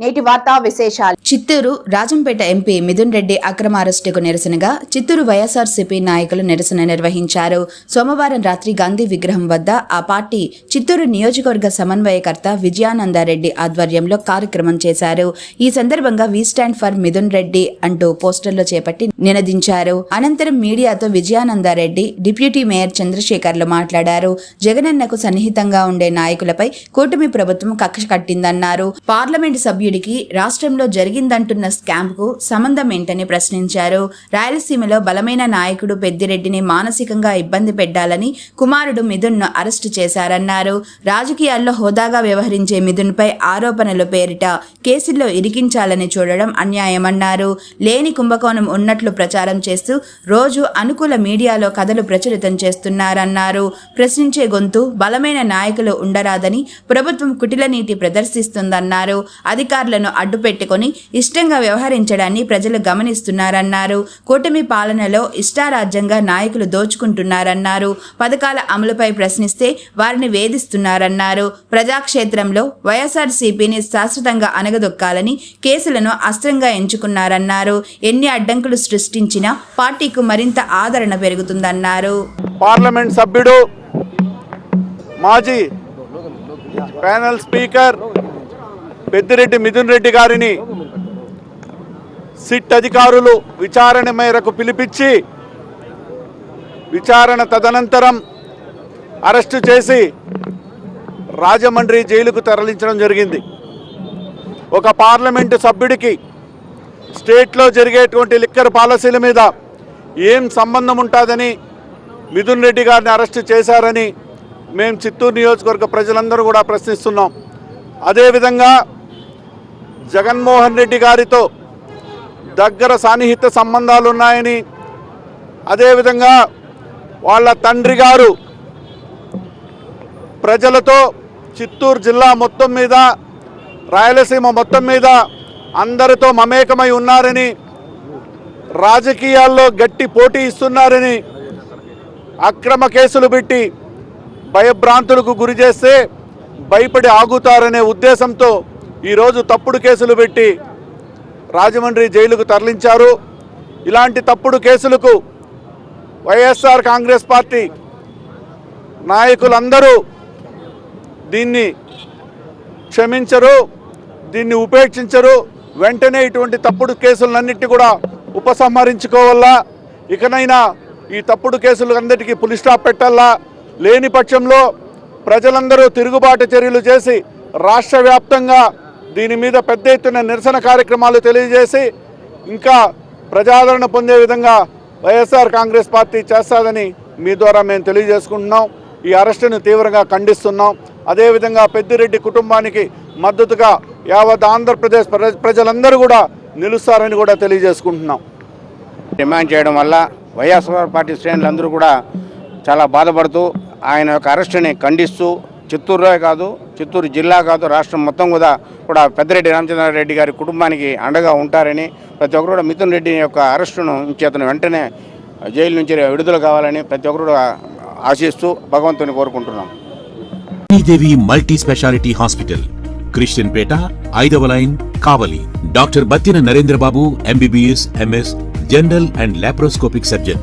నేటి వార్తా విశేషాలు. చిత్తూరు రాజంపేట ఎంపీ మిథున్ రెడ్డి అక్రమ అరెస్టుకు నిరసనగా చిత్తూరు వైఎస్ఆర్సీపీ నాయకులు నిరసన నిర్వహించారు. సోమవారం రాత్రి గాంధీ విగ్రహం వద్ద ఆ పార్టీ చిత్తూరు నియోజకవర్గ సమన్వయకర్త విజయానందారెడ్డి ఆధ్వర్యంలో కార్యక్రమం చేశారు. ఈ సందర్భంగా we stand for Mithun Reddy అంటూ పోస్టర్లు చేపట్టి నినదించారు. అనంతరం మీడియాతో విజయానందారెడ్డి డిప్యూటీ మేయర్ చంద్రశేఖర్లు మాట్లాడారు. జగనన్నకు సన్నిహితంగా ఉండే నాయకులపై కూటమి ప్రభుత్వం కక్ష కట్టిందన్నారు. పార్లమెంటు సభ్యుడికి రాష్ట్రంలో జరిగిందంటున్న స్కామ్కు సంబంధం ఏంటని ప్రశ్నించారు. రాయలసీమలో బలమైన నాయకుడు పెద్దిరెడ్డిని మానసికంగా ఇబ్బంది పెట్టాలని కుమారుడు మిథున్ను అరెస్టు చేశారన్నారు. రాజకీయాల్లో హోదాగా వ్యవహరించే మిథున్పై ఆరోపణల పేరిట కేసుల్లో ఇరికించాలని చూడడం అన్యాయమన్నారు. లేని కుంభకోణం ఉన్నట్లు ప్రచారం చేస్తూ రోజు అనుకూల మీడియాలో కథలు ప్రచురితం చేస్తున్నారన్నారు. ప్రశ్నించే గొంతు బలమైన నాయకులు ఉండరాదని ప్రభుత్వం కుటిల నీతి ప్రదర్శిస్తుందన్నారు. అధికారులను అడ్డుపెట్టుకుని ఇష్టంగా వ్యవహరించడాన్ని ప్రజలు గమనిస్తున్నారన్నారు. కూటమి పాలనలో ఇష్టారాజ్యంగా నాయకులు దోచుకుంటున్నారన్నారు. పథకాల అమలుపై ప్రశ్నిస్తే వారిని వేధిస్తున్నారన్నారు. ప్రజాక్షేత్రంలో వైఎస్ఆర్సీపీని శాశ్వతంగా అనగదొక్కాలని కేసులను అస్త్రంగా ఎంచుకున్నారన్నారు. ఎన్ని అడ్డంకులు సృష్టించినా పార్టీకు మరింత ఆదరణ పెరుగుతుందన్నారు. పార్లమెంట్ సభ్యుడు మాజీ ప్యానల్ స్పీకర్ పెద్దిరెడ్డి మిథున్ రెడ్డి గారిని సిట్ అధికారులు విచారణ మేరకు పిలిపించి విచారణ తదనంతరం అరెస్టు చేసి రాజమండ్రి జైలుకు తరలించడం జరిగింది. ఒక పార్లమెంటు సభ్యుడికి స్టేట్లో జరిగేటువంటి లిక్కర్ పాలసీల మీద ఏం సంబంధం ఉంటుందని మిథున్ రెడ్డి గారిని అరెస్ట్ చేశారని మేము చిత్తూరు నియోజకవర్గ ప్రజలందరూ కూడా ప్రశ్నిస్తున్నాం. అదేవిధంగా జగన్మోహన్ రెడ్డి గారితో దగ్గర సాన్నిహిత సంబంధాలు ఉన్నాయని అదేవిధంగా వాళ్ళ తండ్రి గారు ప్రజలతో చిత్తూరు జిల్లా మొత్తం మీద రాయలసీమ మొత్తం మీద అందరితో మమేకమై ఉన్నారని రాజకీయాల్లో గట్టి పోటీ ఇస్తున్నారని అక్రమ కేసులు పెట్టి భయభ్రాంతులకు గురి చేస్తే భయపడి ఆగుతారనే ఉద్దేశంతో ఈరోజు తప్పుడు కేసులు పెట్టి రాజమండ్రి జైలుకు తరలించారు. ఇలాంటి తప్పుడు కేసులకు వైఎస్ఆర్ కాంగ్రెస్ పార్టీ నాయకులందరూ దీన్ని క్షమించరు దీన్ని ఉపేక్షించరు. వెంటనే ఇటువంటి తప్పుడు కేసులన్నిటి కూడా ఉపసంహరించుకోవాలా. ఇకనైనా ఈ తప్పుడు కేసులు అందరికీ పులి స్టాప్ పెట్టాలా? లేని పక్షంలో ప్రజలందరూ తిరుగుబాటు చర్యలు చేసి రాష్ట్ర వ్యాప్తంగా దీని మీద పెద్ద ఎత్తున నిరసన కార్యక్రమాలు తెలియజేసి ఇంకా ప్రజాదరణ పొందే విధంగా వైఎస్ఆర్ కాంగ్రెస్ పార్టీ చేస్తాదని మీ ద్వారా మేము తెలియజేసుకుంటున్నాం. ఈ అరెస్టును తీవ్రంగా ఖండిస్తున్నాం. అదేవిధంగా పెద్దిరెడ్డి కుటుంబానికి మద్దతుగా యావత్ ఆంధ్రప్రదేశ్ ప్రజ- ప్రజలందరూ కూడా నిలుస్తారని కూడా తెలియజేసుకుంటున్నాం. డిమాండ్ చేయడం వల్ల వైఎస్ఆర్ పార్టీ శ్రేణులందరూ కూడా చాలా బాధపడుతూ ఆయన యొక్క అరెస్టుని ఖండిస్తూ చిత్తూరులో కాదు చిత్తూరు జిల్లా కాదు రాష్ట్రం మొత్తం కూడా కూడా పెద్దిరెడ్డి రామచంద్రారెడ్డి గారి కుటుంబానికి అండగా ఉంటారని ప్రతి ఒక్కరు కూడా మిథున్ రెడ్డి యొక్క అరెస్టును చేతను వెంటనే జైలు నుంచి విడుదల కావాలని ప్రతి ఒక్కరు కూడా ఆశిస్తూ భగవంతుని కోరుకుంటున్నాం. Sridevi multi speciality hospital Christian Peta ఐదవ line Kavali. Doctor Battina Narendrababu MBBS MS general and laparoscopic surgeon.